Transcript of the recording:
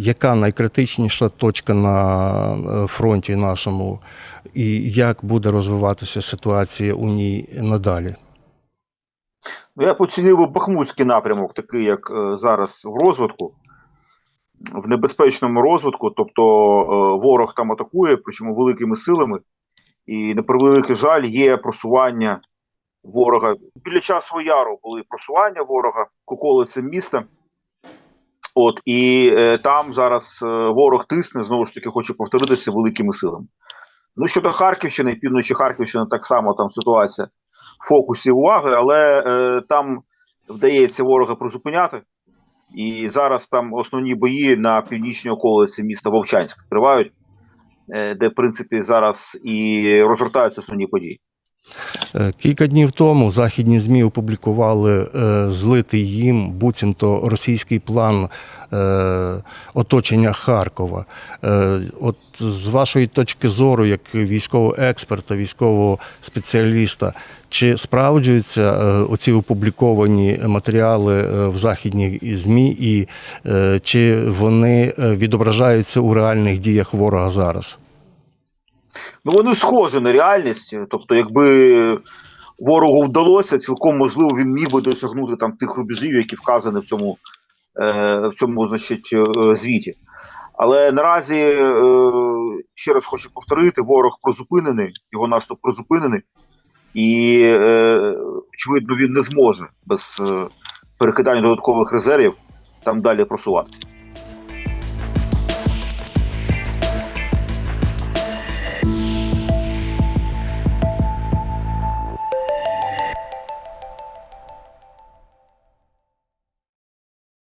яка найкритичніша точка на е, фронті нашому, і як буде розвиватися ситуація у ній надалі? Ну, я поцінив Бахмутський напрямок, такий як е, зараз в розвитку, в небезпечному розвитку. Тобто е, ворог там атакує, причому великими силами. І на превеликий жаль, є просування ворога. Біля часу яру були просування ворога околицям міста. От і е, там зараз е, ворог тисне, знову ж таки, хочу повторитися великими силами. Ну щодо Харківщини, півночі Харківщини, так само там ситуація в фокусі уваги, але е, там вдається ворога призупиняти. І зараз там основні бої на північній околиці міста Вовчанськ тривають, е, де, в принципі, зараз і розгортаються основні події. Е, Кілька днів тому західні ЗМІ опублікували е, злитий їм буцімто російський план е, оточення Харкова. От з вашої точки зору, як військового експерта, військового спеціаліста, чи справджуються оці опубліковані матеріали в західніх ЗМІ, і чи вони відображаються у реальних діях ворога зараз? Ну, вони схожі на реальність. Тобто, якби ворогу вдалося, цілком можливо, він міг би досягнути там тих рубежів, які вказані в цьому, е, в цьому значить, е, звіті. Але наразі, е, ще раз хочу повторити, ворог прозупинений, його наступ прозупинений, і, очевидно, він не зможе без перекидання додаткових резервів там далі просуватися.